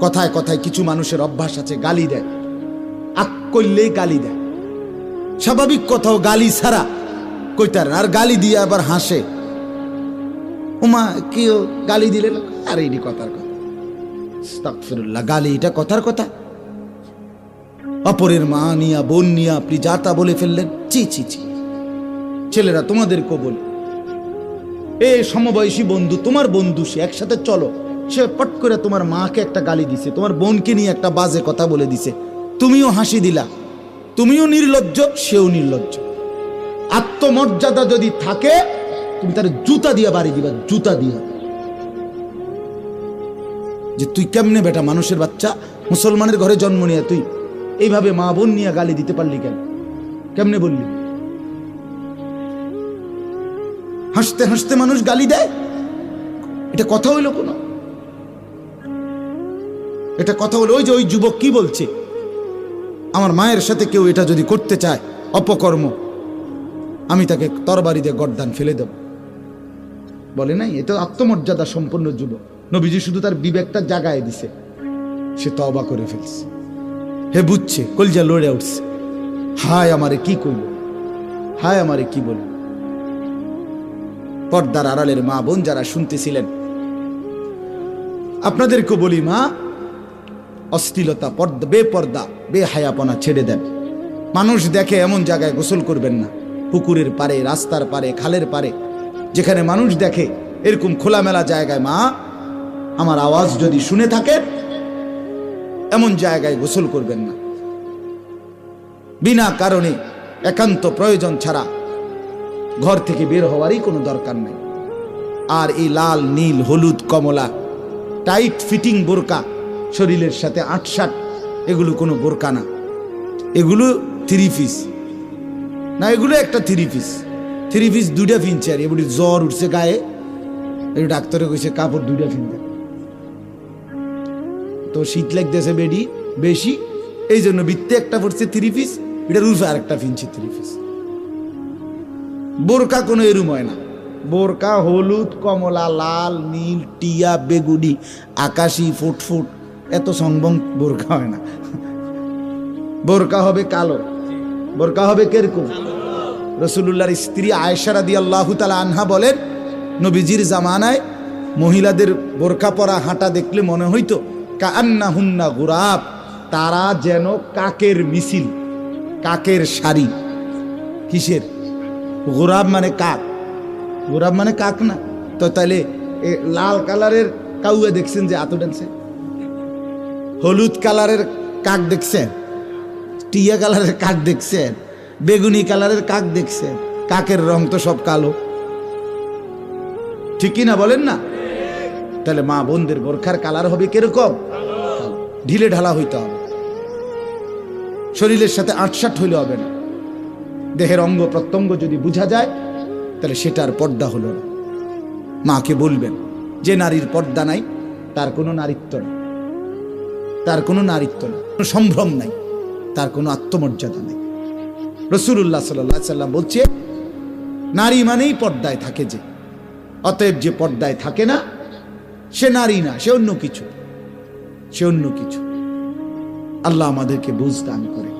কথায় কথায় কিছু মানুষের অভ্যাস আছে, গালি দেয়। আক করলেই গালি দেয়। স্বাভাবিক কথাও গালি ছাড়া কইতার, আর গালি দিয়ে আবার হাসে। উমা কেউ গালি দিলে আর এইটি কথার কথা। গালি, এটা কথার কথা? অপরের মা নিয়া, বোন নিয়া আপনি যা তা বলে ফেললেন চি চি চি ছেলেরা তোমাদেরকেও বলি এ সমবয়সী বন্ধু, তোমার বন্ধু সে, একসাথে চলো। সে পট করে তোমার মাকে একটা গালি দিছে, তোমার বোনকে নিয়ে একটা বাজে কথা বলে দিছে। তুমিও হাসি দিলা। তুমিও নির্লজ্জ, সেও নির্লজ্জ। আত্মমর্যাদা যদি থাকে, তুমি তার জুতা দিয়া বাড়ি দিবা, জুতা দিয়া। যে তুই কেমনে বেটা মানুষের বাচ্চা? মুসলমানের ঘরে জন্ম নিয়ে তুই এইভাবে মা বোন নিয়ে গালি দিতে পারলি কেন? কেমনে বললি? হাসতে হাসতে মানুষ গালি দেয়? এটা কথা হইল কোনো? এটা কথা হলো, ওই যে ওই যুবক কি বলছে? আমার মায়ের সাথে কেউ এটা যদি করতে চায়, অপকর্ম, আমি তাকে তরবারি দিয়ে গর্দান ফেলে দেব। বলে নাই এটা আত্মমর্যাদা সম্পন্ন যুবক। নবীজি শুধু তার বিবেকটা জাগায় দিছে। সে তবা করে ফেলছে। হে বুঝছে, কলজা লড়ে উঠছে। হায় আমারে কি কইল? হায় আমারে কি বলল পর্দার আড়ালের মা বোন যারা শুনতেছিলেন আপনাদেরকে বলি মা অশ্লীলতা, পর্দা, বেপর্দা, বেহায়াপনা ছেড়ে দেন। মানুষ দেখে এমন জায়গায় গোসল করবেন না। পুকুরের পারে রাস্তার পারে খালের পারে যেখানে মানুষ দেখে এরকম খোলামেলা জায়গায়, মা, আমার আওয়াজ যদি শুনে থাকেন এমন জায়গায় গোসল করবেন না। বিনা কারণে একান্ত প্রয়োজন ছাড়া ঘর থেকে বের হওয়ারই কোনো দরকার নেই। আর এই লাল, নীল, হলুদ, কমলা, টাইট ফিটিং বোরকা শরীরের সাথে আটসাট এগুলো কোনো বোরকা না। এগুলো থ্রি পিস না, এগুলো একটা থ্রি পিস থ্রি পিস দুইটা ফিনছে আর এগুলি জ্বর উঠছে গায়ে এই ডাক্তারে কইছে কাপড় দুইটা ফিনতে তো শীত লাগতেছে বেডি, বেশি এই জন্য বৃত্তে একটা পড়ছে থ্রি পিস এটার উল্ফে আর একটা ফিনছে থ্রি পিস বোরকা কোনো এরুম হয় না। বোরকা হলুদ, কমলা, লাল, নীল, টিয়া, বেগুনি, আকাশি, ফুটফুট। এত সংবং বোরকা হয় না। বোরকা হবে কালো বোরকা হবে কীরকম? রসুল্লাহর স্ত্রী আয়েশারা দি আল্লাহ তালা আনহা বলেন, নবীজির জামানায় মহিলাদের বোরকা পরা হাঁটা দেখলে মনে হইতো কান্না হুন্না গুরাব, তারা যেন কাকের মিছিল, কাকের শাড়ি। কিসের? গোরাব মানে কাক। গোরাব মানে কাক না? তো তাহলে লাল কালারের কাউয়ে দেখছেন যে আতো ডানছে। হলুদ কালারের কাক দেখছেন? টিয়া কালারের কাক দেখছেন? বেগুনি কালারের কাক দেখছেন? কাকের রং তো সব কালো। ঠিকই না বলেন না? তাহলে মা বোনদের বোরখার কালার হবে কীরকম। ঢিলে ঢালা হইতে হবে। শরীরের সাথে আটসাট হইলে হবে না। দেহের অঙ্গ প্রত্যঙ্গ যদি বোঝা যায়, তাহলে সেটার পর্দা হলো না। মাকে বলবেন, যে নারীর পর্দা নাই, তার কোনো নারীত্ব নেই। তার কোনো নারীত্ব নেই, কোনো সম্ভ্রম নাই, তার কোনো আত্মমর্যাদা নেই। রসুল্লাহ সাল্লা সাল্লাম বলছে, নারী মানেই পর্দায় থাকে যে, অতএব যে পর্দায় থাকে না, সে নারী না, সে অন্য কিছু, সে অন্য কিছু। আল্লাহ আমাদেরকে বুঝ দান করে